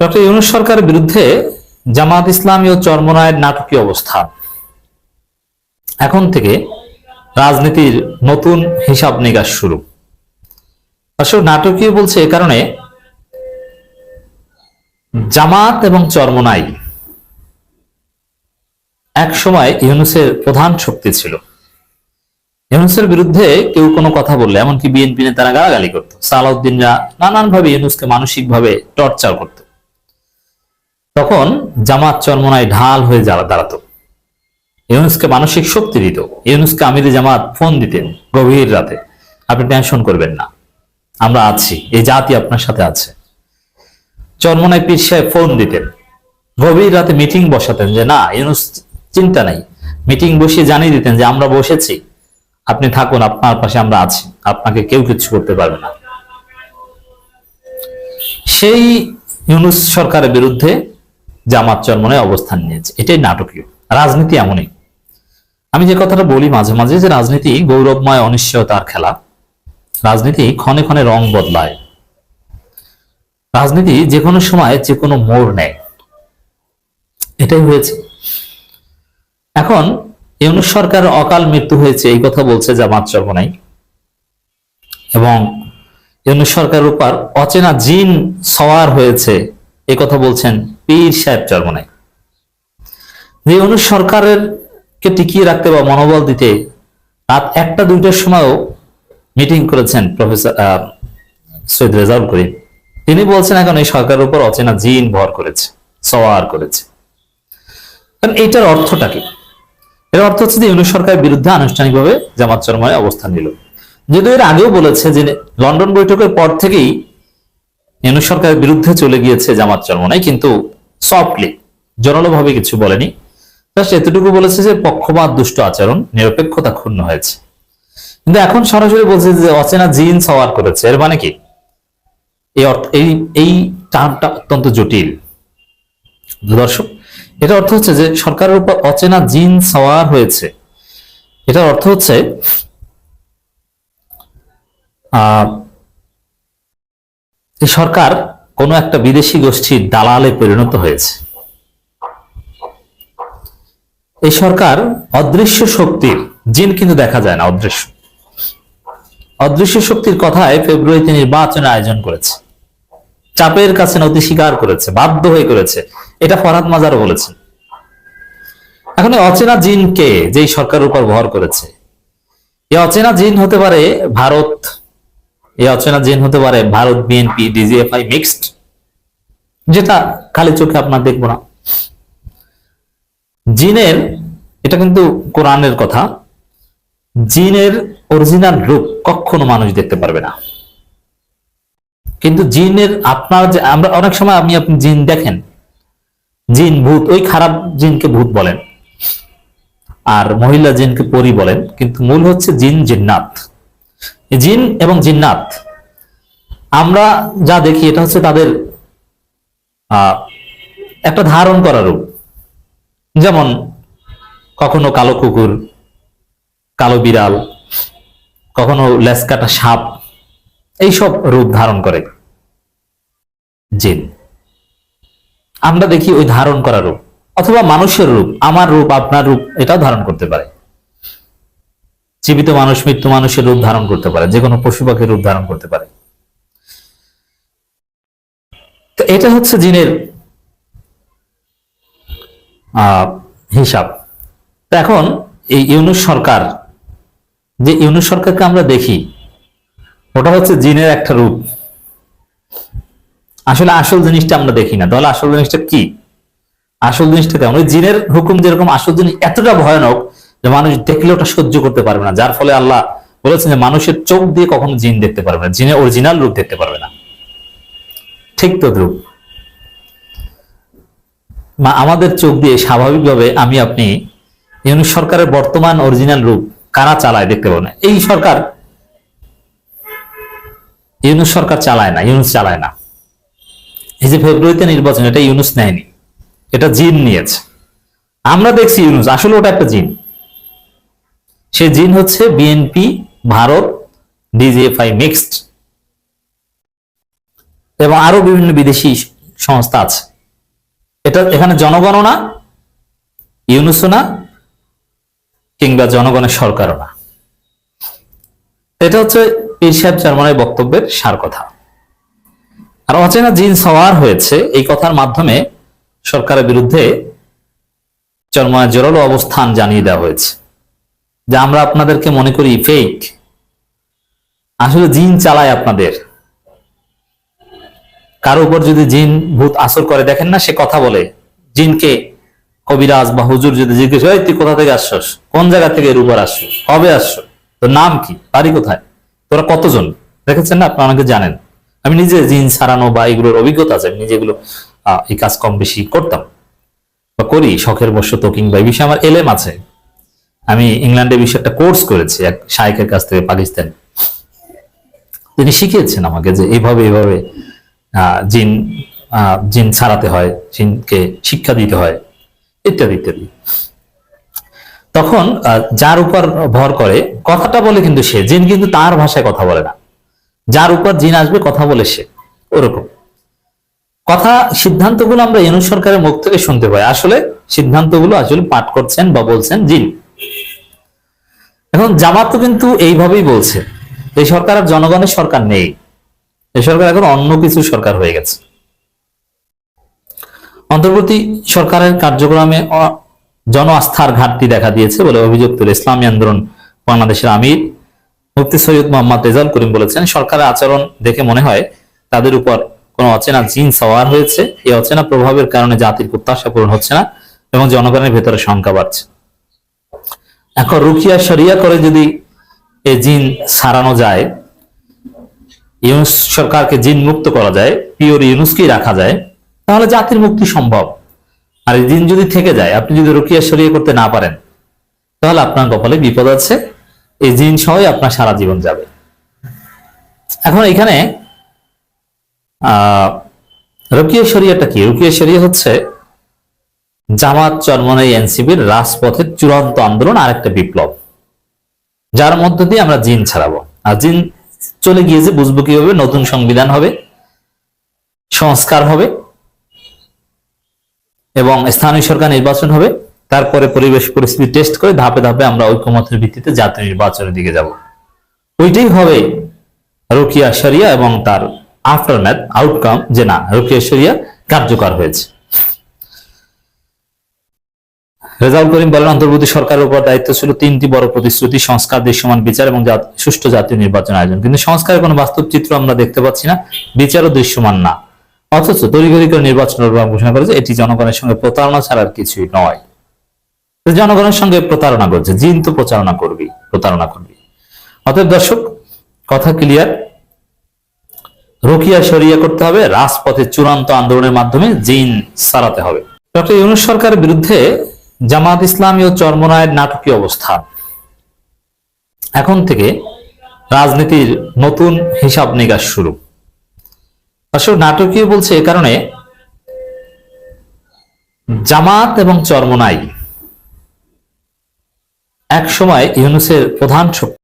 Doctor Yunus সরকারের বিরুদ্ধে জামাত ইসলামী ও চরমনায়ের নাটকীয় অবস্থা এখন থেকে রাজনীতির নতুন হিসাব নিকাশ শুরু। আসলে নাটকীয় বলছে এ কারণে জামাত এবং চরমনাই এক সময় ইউনুসের প্রধান শক্তি ছিল। ইউনুসের বিরুদ্ধে কেউ কোনো কথা বললে, এমনকি বিএনপি নেতারা গালাগালি করতো। সালাউদ্দিনরা নানানভাবে ইউনুসকে মানসিকভাবে টর্চার করত। তখন জামাত চরমনায় ঢাল হয়ে যারা দাঁড়াতো। ইউনুসকে মানসিক শক্তি দিত। ইউনুসকে আমিরে জামাত ফোন দিতেন গভীর রাতে। আপনি টেনশন করবেন না। আমরা আছি। এই জাতি আপনার সাথে আছে। চরমনায় পীর সাহেব ফোন দিতেন। গভীর রাতে মিটিং বসাতেন যে, না, ইউনুস চিন্তা নাই। মিটিং বসিয়ে জানিয়ে দিতেন যে, আমরা বসেছি। আপনি থাকুন, আপনার পাশে আমরা আছি। আপনাকে কেউ কিছু করতে পারবে না। সেই ইউনুস সরকারের বিরুদ্ধে জামাত চরমনায় অবস্থান নিয়েছে। এটাই নাটকীয়। রাজনীতি এমনই। আমি যে কথাটা বলি মাঝে মাঝে যে রাজনীতি গৌরবময় অনিশ্চয়তার খেলা, রাজনীতি ক্ষণে ক্ষণে রং বদলায়। রাজনীতি যে কোনো সময় যে কোনো মোড় নেয়। এটাই হয়েছে। এখন ইউনুস সরকার অকাল মৃত্যু হয়েছে, এই কথা বলছে জামাত চরমনাই। এবং ইউনুস সরকারের উপর অচেনা জিন সওয়ার হয়েছে। এই কথা বলছেন পীর সাহেব চরমনাই। যে ইউনুস সরকারের কে টিকিয়ে রাখতে বা মনোবল দিতে রাত একটা, দুইটার সময়ও মিটিং করেছেন প্রফেসর সৈয়দ রেজাউল করিম। তিনি বলছেন এখন এই সরকারের উপর অচেনা জিন ভর করেছে সওয়ার করেছে। কারণ এইটার অর্থটা কি? এর অর্থ হচ্ছে যে ইউনুস সরকারের বিরুদ্ধে আনুষ্ঠানিকভাবে জামাত চরমায় অবস্থান নিল। যদিও এর আগেও বলেছে যে লন্ডন বৈঠকের পর থেকেই ইউনুস সরকারের বিরুদ্ধে চলে গিয়েছে জামাত চরমনাই কিন্তু সফটলি জোরালোভাবে কিছু বলেনি। জাস্ট এতটুকু বলেছে যে পক্ষপাত দুষ্ট আচরণ নিরপেক্ষতা ক্ষুণ্ণ হয়েছে। কিন্তু এখন সরাসরি বলছে যে অচেনা জিন সওয়ার করেছে। এর মানে কি? এই অর্থ এই এই টার্মটা অত্যন্ত জটিল। দর্শক এটা অর্থ হচ্ছে যে সরকারের উপর অচেনা জিন সওয়ার হয়েছে। এটার অর্থ হচ্ছে আহ, এই সরকার কোনো একটা বিদেশি গোষ্ঠীর দালালে পরিণত হয়েছে। এই সরকার অদৃশ্য শক্তির, জিন কিন্তু দেখা যায় না, অদৃশ্য। অদৃশ্য শক্তির কথায় ফেব্রুয়ারিতে নির্বাচনের আয়োজন করেছে। চাপের কাছে নথি স্বীকার করেছে, বাধ্য হয়ে করেছে। এটা ফরহাদ মাজারও বলেছেন। এখন অচেনা জিন কে যেই সরকারের উপর ভর করেছে, এই অচেনা জিন হতে পারে ভারত এই অচেনা জিন হতে পারে ভারত বিএনপি ডিজিএফআই মিক্সড যেটা খালি চোখে আপনার দেখব না। জিনের, এটা কিন্তু কোরআনের কথা, জিনের অরিজিনাল রূপ কখনো মানুষ দেখতে পারবে না। কিন্তু জিনের আপনার যে, আমরা অনেক সময় আপনি আপনি জিন দেখেন, জিন ভূত, ওই খারাপ জিনকে ভূত বলেন, আর মহিলা জিনকে পরি বলেন, কিন্তু মূল হচ্ছে জিন জিন্নাত। জিন এবং জিন্নাত। আমরা যা দেখি, এটা হচ্ছে তাদের একটা ধারণ করা রূপ। যেমন কখনো কালো কুকুর, কালো বিড়াল, কখনো লেসকাটা সাপ, এইসব রূপ ধারণ করে জিন। আমরা দেখি ওই ধারণ করা রূপ, অথবা মানুষের রূপ, আমার রূপ, আপনার রূপ, এটাও ধারণ করতে পারে। জীবিত মানুষ মৃত্যু মানুষের রূপ ধারণ করতে পারে যে কোনো পশু পাখির রূপ ধারণ করতে পারে। তো এটা হচ্ছে জিনের হিসাব। এখন এই ইউনুস সরকার, যে ইউনুস সরকারকে আমরা দেখি, ওটা হচ্ছে জিনের একটা রূপ। আসলে আসল জিনিসটা আমরা দেখি না। তাহলে আসল জিনিসটা কি? আসল জিনিসটা কেমন? ওই জিনের হুকুম যেরকম, আসল জিনিস এতটা ভয়ানক যে মানুষ দেখলে ওটা সহ্য করতে পারবে না। যার ফলে আল্লাহ বলেছেন যে মানুষের চোখ দিয়ে কখনো জিন দেখতে পারবে না। জিনের অরিজিনাল রূপ দেখতে পারবে না। ঠিক তো রূপ মা, আমাদের চোখ দিয়ে স্বাভাবিকভাবে আমি, আপনি ইউনুস সরকারের বর্তমান অরিজিনাল রূপ কারা চালায় দেখতে পাবো না। এই সরকার ইউনুস সরকার চালায় না, ইউনুস চালায় না। এই যে ফেব্রুয়ারিতে নির্বাচন, এটা ইউনুস নেয়নি। এটা জিন নিয়েছে। আমরা দেখছি ইউনুস, আসলে ওটা একটা জিন। সে জিন হচ্ছে বিএনপি ভারত ডিজিএফআই মিক্সড এবং আরও বিভিন্ন বিদেশি সংস্থা আছে। এটা এখানে জনগণনা, ইউনুসোনা, কিংবা জনগণের সরকারও না এটা হচ্ছে পীর সাহেব জার্মানের বক্তব্যের সার কথা। আর অচেনা জিন সওয়ার হয়েছে এই কথার মাধ্যমে সরকারের বিরুদ্ধে চরমায় জোরালো অবস্থান জানিয়ে দেওয়া হয়েছে। যে আমরা আপনাদেরকে মনে করি ফেক আসলে জিন চালায় আপনাদের। কারও উপর যদি জিন ভূত আসর করে দেখেন না সে কথা বলে জিনকে কবিরাজ বা হুজুর যদি জিজ্ঞেস হয় তুই কোথা থেকে আসছস? কোন জায়গা থেকে এর উপর আসছো কবে আসছো তোর নাম কি? বাড়ি কোথায়? তোরা কতজন? দেখেছেন না? আপনারা অনেকে জানেন। আমি নিজে জিন সারানো বা এগুলোর অভিজ্ঞতা আছে আমি নিজে এগুলো আহ, এই কাজ কম বেশি করতাম। বা করি শখের বশত কিংবা এই বিষয়ে আমার এলেম আছে। আমি ইংল্যান্ডে বিষয়ে একটা কোর্স করেছি এক শাইকের কাছ থেকে পাকিস্তান। তিনি শিখিয়েছেন আমাকে যে এইভাবে এইভাবে জিন জিন ছাড়াতে হয়, জিনকে শিক্ষা দিতে হয়, ইত্যাদি ইত্যাদি। তখন যার উপর ভর করে কথাটা বলে কিন্তু সে। জিন কিন্তু তার ভাষায় কথা বলে না। যার উপর জিন আসবে, কথা বলে সে। ওরকম। কথা, সিদ্ধান্তগুলো আমরা ইউনুস সরকারের মুখ থেকে শুনতে পাই। আসলে সিদ্ধান্তগুলো আসলে পাঠ করছেন বা বলছেন জিন। এখন জামাত তো কিন্তু এইভাবেই বলছে, এই সরকার আর জনগণের সরকার নেই। এই সরকার এখন অন্য কিছু সরকার হয়ে গেছে। অন্তর্বর্তী সরকারের কার্যক্রমে জন আস্থার ঘাটতি দেখা দিয়েছে বলে অভিযোগ তুলে ইসলামী আন্দোলন বাংলাদেশের আমির মুফতি সৈয়দ মোহাম্মদ রেজাল করিম বলেছেন, সরকারের আচরণ দেখে মনে হয় তাদের উপর কোনো অচেনা জিন সওয়ার হয়েছে। এই অচেনা প্রভাবের কারণে জাতির প্রত্যাশা পূরণ হচ্ছে না এবং জনগণের ভেতরে শঙ্কা বাড়ছে। এখন রুকিয়া শরিয়া করে যদি এই জিন সারানো যায়, ইউনুস সরকারকে জিন মুক্ত করা যায়, পিওর ইউনুসকেই রাখা যায়, তাহলে জাতির মুক্তি সম্ভব। আর এই জিন যদি থেকে যায়, আপনি যদি রুকিয়া সরিয়ে করতে না পারেন, তাহলে আপনার কপালে বিপদ আছে, এই জিন সহই আপনার সারা জীবন যাবে। এখন এখানে, আহ রুকিয়া শরিয়াটা কি? রুকিয়া শরিয়া হচ্ছে জামাত চরমনাই এনসিবির রাজপথের চূড়ান্ত আন্দোলন আর একটা বিপ্লব। যার মধ্য দিয়ে আমরা জিন ছাড়াবো। আর জিন চলে গিয়েছে, বুঝব কীভাবে? নতুন সংবিধান হবে, সংস্কার হবে, এবং স্থানীয় সরকার নির্বাচন হবে। তারপরে পরিবেশ পরিস্থিতি টেস্ট করে ধাপে ধাপে আমরা ঐক্যমতের ভিত্তিতে জাতীয় নির্বাচনের দিকে যাব। ওইটাই হবে রুকিয়া শরিয়া এবং তার আফটারম্যাথ আউটকাম যে না রুকিয়া শরিয়া কার্যকর হয়েছে। রেজাউল করিম বলেন, অন্তর্বর্তী সরকারের উপর দায়িত্ব ছিল তিনটি বড় প্রতিশ্রুতি, সংস্কার, দৃশ্যমান বিচার এবং সুষ্ঠু জাতীয় নির্বাচন আয়োজন। কিন্তু সংস্কারের কোনো বাস্তব চিত্র আমরা দেখতে পাচ্ছি না বিচারও দৃশ্যমান না। অথচ তড়িঘড়ি করে নির্বাচন ঘোষণা করেছে, এটি জনগণের সঙ্গে প্রতারণা ছাড়া আর কিছুই নয়। জনগণের সঙ্গে প্রতারণা করছে, জিন তো প্রচারণা করবি, প্রতারণা করবি। অতএব দর্শক, কথা ক্লিয়ার রোকিয়া সরিয়া করতে হবে, রাজপথে চূড়ান্ত আন্দোলনের মাধ্যমে জিন সারাতে হবে। ডক্টর ইউনুস সরকারের বিরুদ্ধে জামাত ইসলামী ও চর্মনায়ের নাটকীয় অবস্থা। এখন থেকে রাজনীতির নতুন হিসাব নিকাশ শুরু। আসলে নাটকীয় বলছে এ কারণে জামাত এবং চর্মনাই এক সময় ইউনুসের প্রধান